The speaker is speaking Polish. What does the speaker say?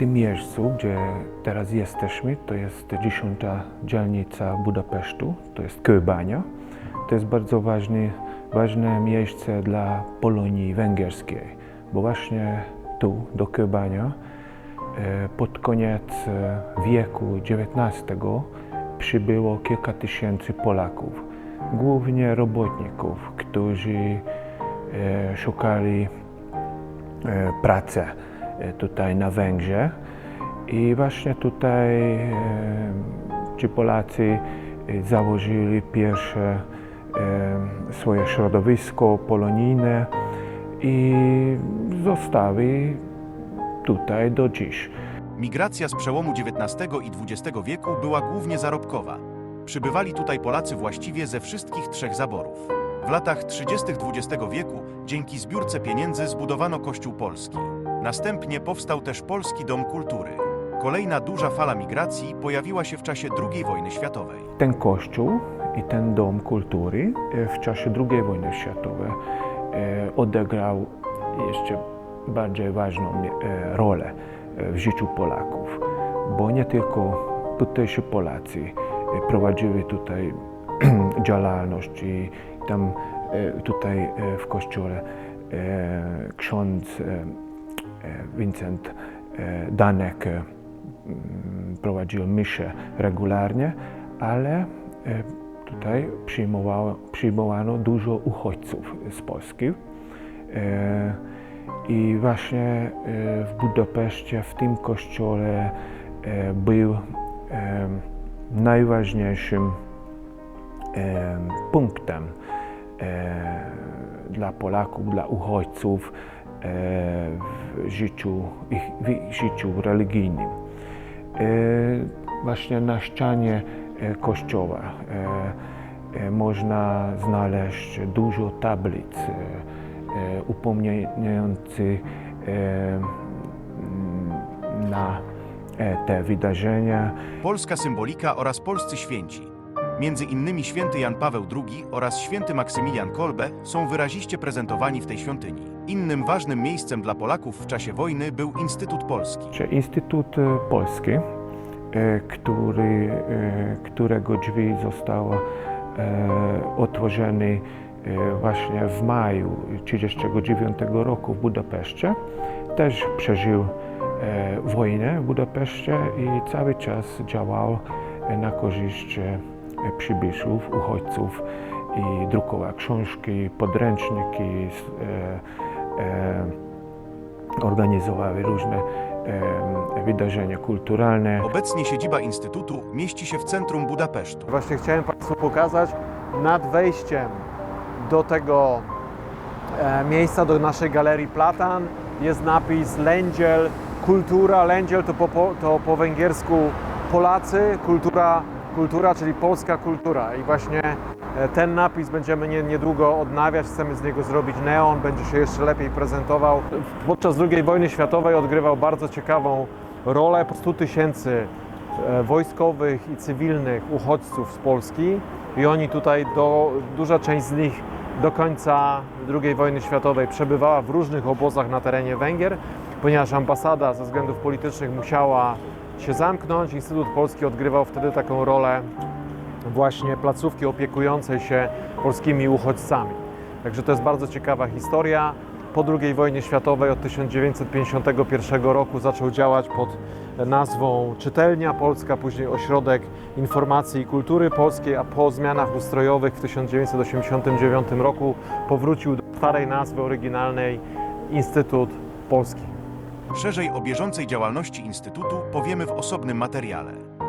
tym miejscu, gdzie teraz jesteśmy, to jest dziesiąta dzielnica Budapesztu, to jest Kőbánya. To jest bardzo ważny, ważne miejsce dla Polonii węgierskiej, bo właśnie tu, do Kőbánya, e, pod koniec e, wieku XIX przybyło kilka tysięcy Polaków, głównie robotników, którzy e, szukali pracę e, tutaj na Węgrzech. I właśnie tutaj e, ci Polacy e, założyli pierwsze e, swoje środowisko polonijne i zostały tutaj do dziś. Migracja z przełomu XIX i XX wieku była głównie zarobkowa. Przybywali tutaj Polacy właściwie ze wszystkich trzech zaborów. W latach 30. XX wieku dzięki zbiórce pieniędzy zbudowano Kościół Polski. Następnie powstał też Polski Dom Kultury. Kolejna duża fala migracji pojawiła się w czasie II wojny światowej. Ten kościół i ten dom kultury e, w czasie II wojny światowej e, odegrał jeszcze bardziej ważną e, rolę w życiu Polaków, bo nie tylko tutejsi Polacy prowadzili tutaj działalność i tam tutaj w kościele ksiądz Vincent e, Danek e, prowadził mszę regularnie, ale e, tutaj przyjmowało, przyjmowano dużo uchodźców z Polski. E, I właśnie e, w Budapeszcie, w tym kościele e, był e, najważniejszym e, punktem e, dla Polaków, dla uchodźców e, w życiu, ich, w życiu religijnym. E, właśnie na ścianie e, kościoła e, e, można znaleźć dużo tablic e, e, upomnieniających e, mm, na e, te wydarzenia. Polska symbolika oraz polscy święci. Między innymi święty Jan Paweł II oraz święty Maksymilian Kolbe są wyraziście prezentowani w tej świątyni. Innym ważnym miejscem dla Polaków w czasie wojny był Instytut Polski. Instytut e, Polski, e, który, e, którego drzwi zostały otworzone właśnie w maju 1939 roku w Budapeszcie. Też przeżył wojnę w Budapeszcie i cały czas działał na korzyść przybyszów, uchodźców i drukował książki, podręczniki, e, e, organizowały różne e, wydarzenia kulturalne. Obecnie siedziba Instytutu mieści się w centrum Budapesztu. Właśnie chciałem Państwu pokazać nad wejściem do tego e, miejsca, do naszej galerii Platan jest napis Lędziel, kultura. Lędziel to po, po, to po węgiersku Polacy, kultura, kultura, czyli polska kultura. I właśnie e, ten napis będziemy nie, niedługo odnawiać, chcemy z niego zrobić neon, będzie się jeszcze lepiej prezentował. Podczas II wojny światowej odgrywał bardzo ciekawą rolę. 100 tysięcy e, wojskowych i cywilnych uchodźców z Polski i oni tutaj, do, duża część z nich do końca II wojny światowej przebywała w różnych obozach na terenie Węgier, ponieważ ambasada ze względów politycznych musiała się zamknąć. Instytut Polski odgrywał wtedy taką rolę właśnie placówki opiekującej się polskimi uchodźcami. Także to jest bardzo ciekawa historia. Po II wojnie światowej od 1951 roku zaczął działać pod nazwą Czytelnia Polska, później Ośrodek Informacji i Kultury Polskiej, a po zmianach ustrojowych w 1989 roku powrócił do starej nazwy oryginalnej Instytut Polski. Szerzej o bieżącej działalności Instytutu powiemy w osobnym materiale.